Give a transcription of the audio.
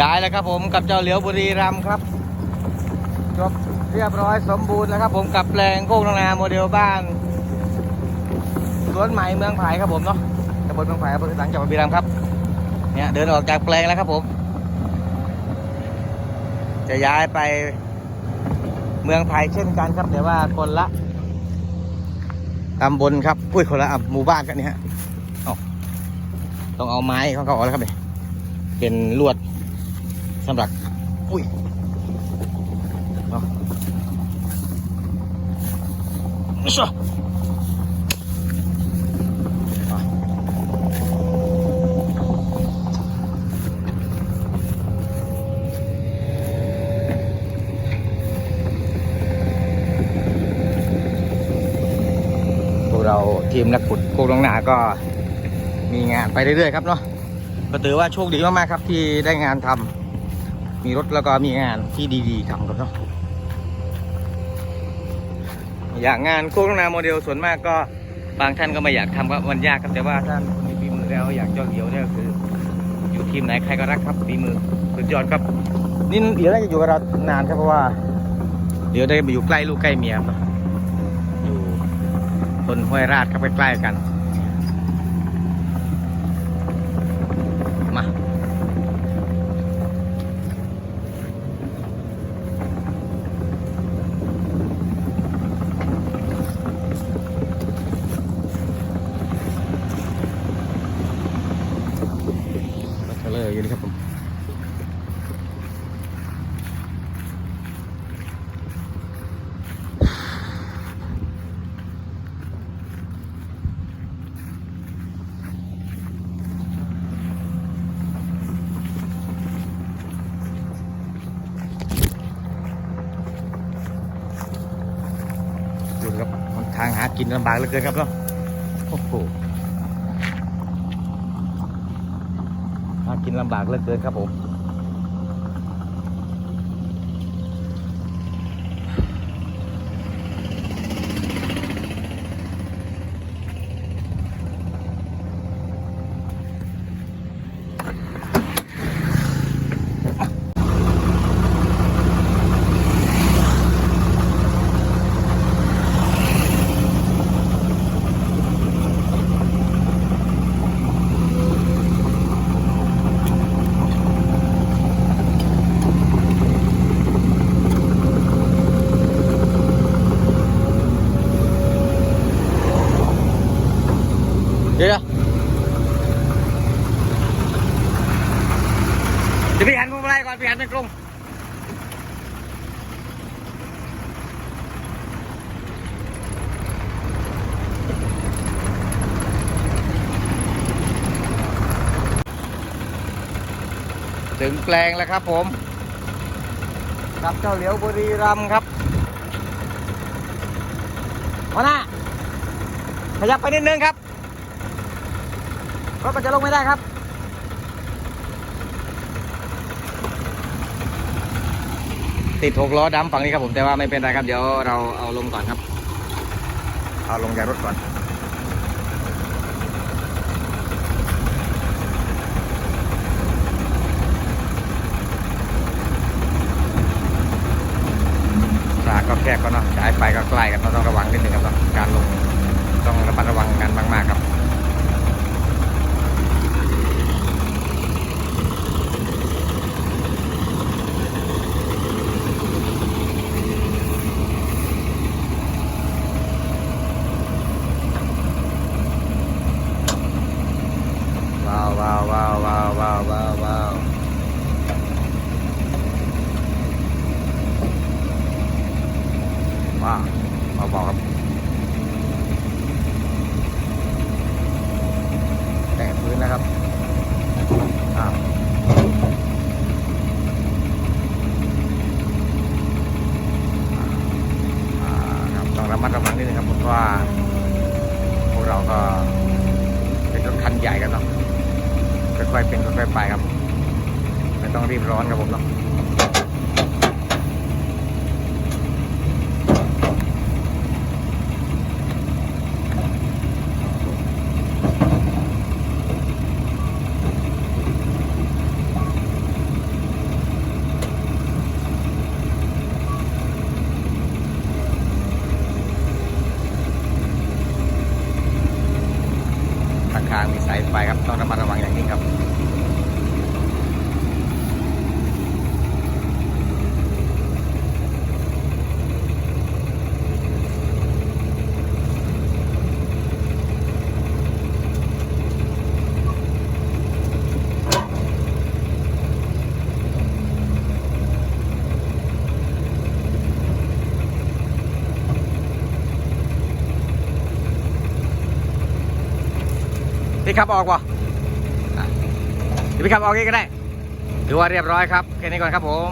ย้ายแล้วครับผมกับเจ้าเหลียวบุรีรัมครับจบเรียบร้อยสมบูรณ์แล้วครับผมกับแปลงโคกนางนาโมเดลบ้านสวนใหม่เมืองไผ่ครับผมเนาะตำบลเมืองไผ่อำเภอสังจังหวัดบุรีรัมย์ครับเนี่ยเดินออกจากแปลงแล้วครับผม จะย้ายไปเมืองไผ่เช่นกันครับแต่ว่าคนละตำบลครับอุ้ยคนละอะหมู่บ้านกันนี่ฮะเอาต้องเอาไม้เขาเขาออกแล้วครับเนี่ยเป็นลวด สำหรับอุ้ยเอาไม่ชอบอะพวกเราทีมนักขุดโคกลงนาก็มีงานไปเรื่อยๆครับเนาะก็ถือว่าโชคดีมากๆครับที่ได้งานทำ มีรถแล้วก็มีงานที่ดีๆทำครับเนาะอย่างงานโคกลงนาโมเดลส่วนมากก็บางท่านก็ไม่อยากทำก็มันยากครับแต่ว่าท่านคนมีฝีมือแล้วอยางเจ้าเดียวเนี่ยคือ อยู่ทีมไหนใครก็รักครับฝีมือสุดยอดครับนี่เดี๋ยวน่าจะอยู่กับเรานานครับเพราะว่า เดี๋ยวได้มาอยู่ใกล้ลูกใกล้เมียครับอยู่บนห้วยราชครับใกล้ๆกัน มา รถเทรลเล ออยู่นี่ครับผมดูครับมันทางหากินลำบากเหลือเกินครับเนาะโอ้โหหา กินลำบากเหลือเกินครับผม เดี๋ยวเดี๋ยวพี่หันพวงมาลัยก่อนพี่หันเป็นกลมถึงแปลงแล้วครับผมกับเจ้าเหลียวบุรีรัมครับมาหน้าขยับไปนิดนึงครับ รถมันจะลงไม่ได้ครับติดหกล้อดำฝั่งนี้ครับผมแต่ว่าไม่เป็นไรครับเดี๋ยวเราเอาลงก่อนครับ เอาลงจากรถก่อน สากก็แคบก็เนาะสายไฟก็ใกล้กันเราต้องระวังนิดนึงครับเนาะการลงต้องระมัดระวังกันมากๆครับ ว้าวว้าวว้าวว้าวว้าวว้าวว้าวว้าวมาบอกครับ แต่งพื้นนะครับครับต้องระมัดระวังนิดนึงครับเพราะว่าพวกเราก็เป็นรถคันใหญ่กันเนาะค่อยๆเป็นค่อยๆไปครับ ไม่ต้องรีบร้อนครับผมเนาะ พี่ขับออกป่ะเดี๋ยวพี่ขับออกเองก็ได้ถือว่าเรียบร้อยครับแค่นี้ก่อนครับผม